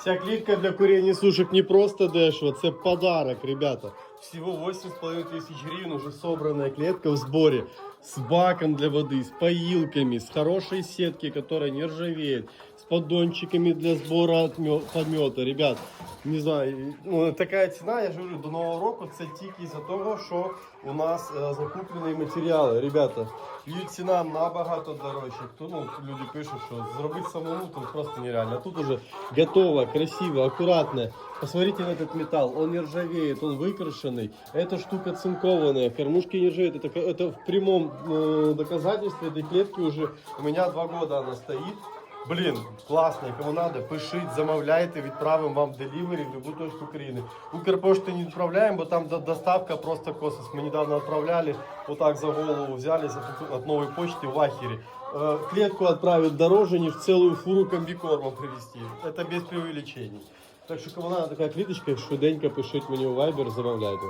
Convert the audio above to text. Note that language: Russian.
Вся клітка для курения сушек не просто дешево, це подарок, ребята. Всего 8,5 тысяч гривен уже собранная клетка в сборе. С баком для воды, с поилками, с хорошей сетки, которая не ржавеет, с поддончиками для сбора подмета. Ребят, не знаю, ну, такая ціна, я ж говорю, до Нового року це тільки із-за того, що у нас е, закуплені матеріали. Ребята, і ціна набагато дорожча. Хто, ну, люди пишуть, що зробити самому тут просто нереально. А тут уже готово, красиво, аккуратно. Посмотрите на этот металл, он не ржавеет, он выкрашенный. Эта штука цинкованная, кормушки не ржавеют. Это, ка- это в прямом э, доказательстве этой клетки уже у меня два года она стоит. Блін, класно, кому надо, пишіть, замовляйте, відправимо вам делівері в любу точку України. Укрпошти не відправляємо, бо там до- доставка просто космос. Ми недавно відправляли, отак за голову взяли за таку- от нової почти в Ахері. Е, Клетку відправити дороже, ніж цілу фуру комбікорму привезти. Це без преувеличений. Так що кому надо така кліточка, швиденько пишіть мені у Viber, замовляйте.